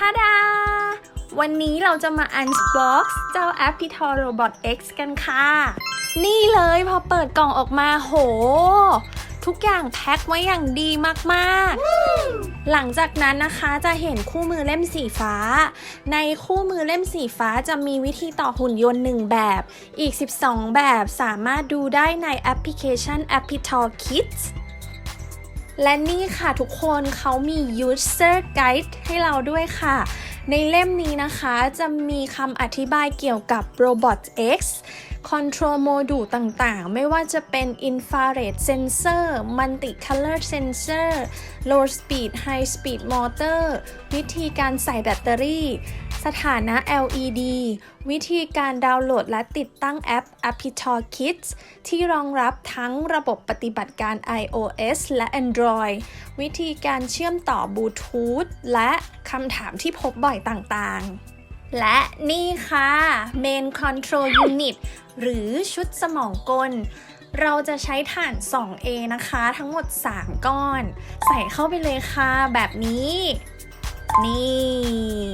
ทาดา วันนี้เราจะมา unbox เจ้า a p p i t o r Robot X กันค่ะ นี่เลยพอเปิดกล่องออกมาโห ทุกอย่างแพ็คไว้อย่างดีมากๆ หลังจากนั้นนะคะจะเห็นคู่มือเล่มสีฟ้า ในคู่มือเล่มสีฟ้าจะมีวิธีต่อหุ่นยนต์หนึ่งแบบ อีก 12 แบบสามารถดูได้ในแอปพลิเคชัน a p p i t o r Kids และนี่ค่ะทุกคนเขามี user guide ให้เราด้วยค่ะ ในเล่มนี้นะคะจะมีคำอธิบายเกี่ยวกับ Robot X Control Module ต่างๆ ไม่ว่าจะเป็น Infrared Sensor Multi Color Sensor Low Speed High Speed Motor วิธีการใส่แบตเตอรี่ สถานะ LED วิธีการดาวน์โหลดและติดตั้งแอป a p p i t o r Kids ที่รองรับทั้งระบบปฏิบัติการ iOS และ Android วิธีการเชื่อมต่อบลูทูธและคำถามที่พบบ่อยต่างๆ และนี่ค่ะ Main Control Unit หรือชุดสมองกล เราจะใช้ฐาน 2A นะคะ ทั้งหมด 3 ก้อน ใส่เข้าไปเลยค่ะแบบนี้ นี่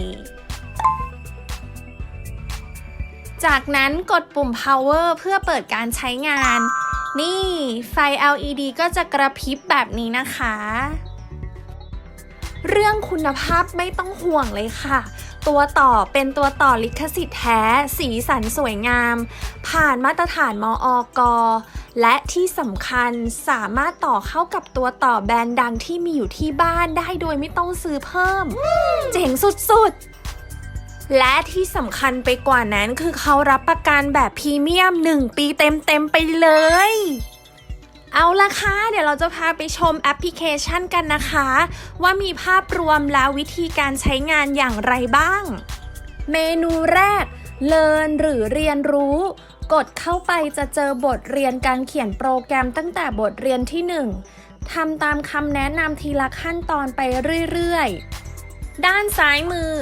จากนั้นกดปุ่ม power เพื่อเปิดการใช้งาน นี่ ไฟ LED ก็จะกระพริบแบบนี้นะคะ เรื่องคุณภาพไม่ต้องห่วงเลยค่ะ ตัวต่อเป็นตัวต่อลิขสิทธิ์แท้ สีสันสวยงาม ผ่านมาตรฐานมออกและที่สำคัญสามารถต่อเข้ากับตัวต่อแบรนด์ดังที่มีอยู่ที่บ้านได้โดยไม่ต้องซื้อเพิ่ม เจ๋งสุดๆและที่สำคัญไปกว่านั้นคือเขารับประกันแบบพรีเมียม 1 ปีเต็มๆไปเลย เอาละค่ะเดี๋ยวเราจะพาไปชมแอปพลิเคชันกันนะคะ ว่ามีภาพรวมและวิธีการใช้งานอย่างไรบ้าง เมนูแรก Learn หรือเรียนรู้ กดเข้าไปจะเจอบทเรียนการเขียนโปรแกรมตั้งแต่บทเรียนที่ 1ทำตามคำแนะนำทีละขั้นตอนไปเรื่อยๆ ด้านซ้ายมือ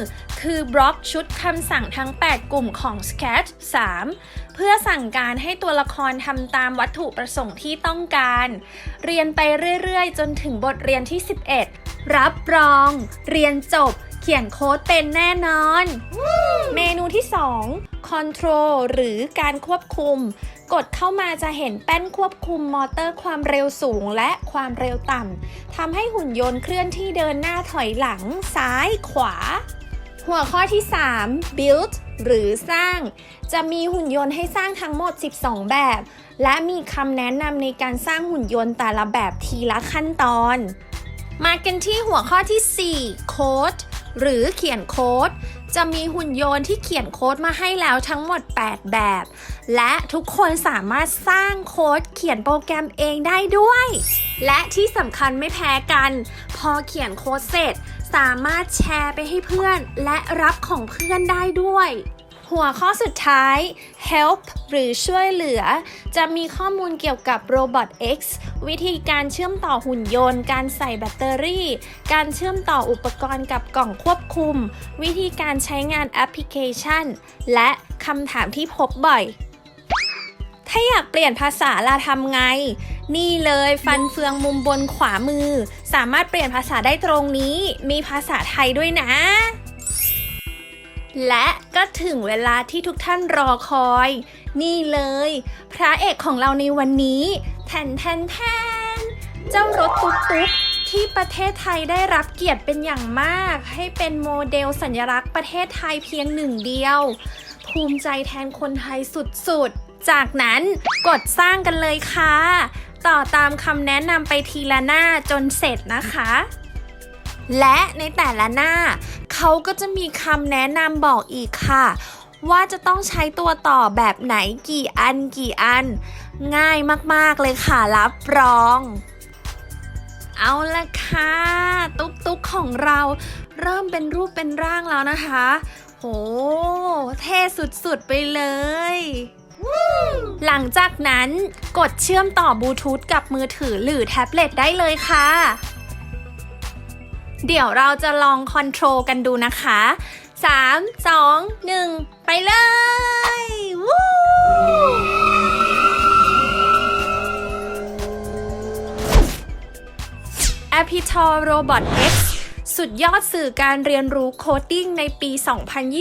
คือบล็อกชุดคำสั่งทั้ง 8 กลุ่มของ Sketch 3 เพื่อสั่งการให้ตัวละครทำตามวัตถุประสงค์ที่ต้องการ เรียนไปเรื่อยๆ จนถึงบทเรียนที่ 11 รับรอง เรียนจบ เขียนโค้ดเป็นแน่นอน เมนูที่ 2 Control หรือการควบคุม กดเข้ามาจะเห็นแป้นควบคุมมอเตอร์ความเร็วสูงและความเร็วต่ำทำให้หุ่นยนต์เคลื่อนที่เดินหน้าถอยหลัง ซ้ายขวา หัวข้อที่ 3 build หรือสร้าง จะมีหุ่นยนต์ให้สร้างทั้งหมด 12 แบบ และมีคำแนะนำในการสร้างหุ่นยนต์แต่ละแบบทีละขั้นตอน มากันที่หัวข้อที่ 4 โค้ดหรือเขียนโค้ด จะมีหุ่นยนต์ที่เขียนโค้ดมาให้แล้วทั้งหมด 8 แบบ และทุกคนสามารถสร้างโค้ดเขียนโปรแกรมเองได้ด้วย และที่สำคัญไม่แพ้กัน พอเขียนโค้ดเสร็จ สามารถแชร์ไปให้เพื่อน และรับของเพื่อนได้ด้วย หัวข้อสุดท้าย help หรือช่วยเหลือ จะมีข้อมูลเกี่ยวกับ Robot X วิธีการเชื่อมต่อหุ่นยนต์ การใส่แบตเตอรี่ การเชื่อมต่ออุปกรณ์กับกล่องควบคุม วิธีการใช้งานแอปพลิเคชัน และคำถามที่พบบ่อย ถ้าอยากเปลี่ยนภาษาล่ะทำไง นี่เลยฟันเฟืองมุมบนขวามือ สามารถเปลี่ยนภาษาได้ตรงนี้ มีภาษาไทยด้วยนะ และก็ถึงเวลาที่ทุกท่านรอคอย นี่เลย พระเอกของเราในวันนี้แทนแทนแทนเจ้ารถตุ๊กตุ๊กที่ประเทศไทยได้รับเกียรติเป็นอย่างมาก ให้เป็นโมเดลสัญลักษณ์ประเทศไทยเพียงหนึ่งเดียว ภูมิใจแทนคนไทยสุดๆ จากนั้นกดสร้างกันเลยค่ะ ต่อตามคำแนะนำไปทีละหน้าจนเสร็จนะคะ และในแต่ละหน้า เขาก็จะมีคำแนะนำบอกอีกค่ะ ว่าจะต้องใช้ตัวต่อแบบไหนกี่อันกี่อัน ง่ายมากๆเลยค่ะรับรองเอาละค่ะ ตุ๊กตุ๊กของเราเริ่มเป็นรูปเป็นร่างแล้วนะคะ โห เท่สุดๆไปเลย หลังจากนั้นกดเชื่อมต่อบลูทูธกับมือถือหรือแท็บเล็ตได้เลยค่ะ เดี๋ยวเราจะลองคอนโทรลกันดูนะคะ 3 2 1 ไปเลยวู้ a p p i t o r Robot X สุดยอดสื่อการเรียนรู้โคดดิ้งในปี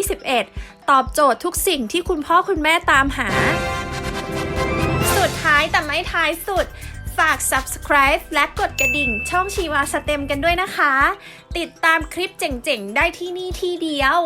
2021 ตอบโจทย์ทุกสิ่งที่คุณพ่อคุณแม่ตามหา สุดท้ายแต่ไม่ท้ายสุด ฝาก subscribe และกดกระดิ่งช่องชีวาสเต็มกันด้วยนะคะ ติดตามคลิปเจ๋งๆ ได้ที่นี่ที่เดียว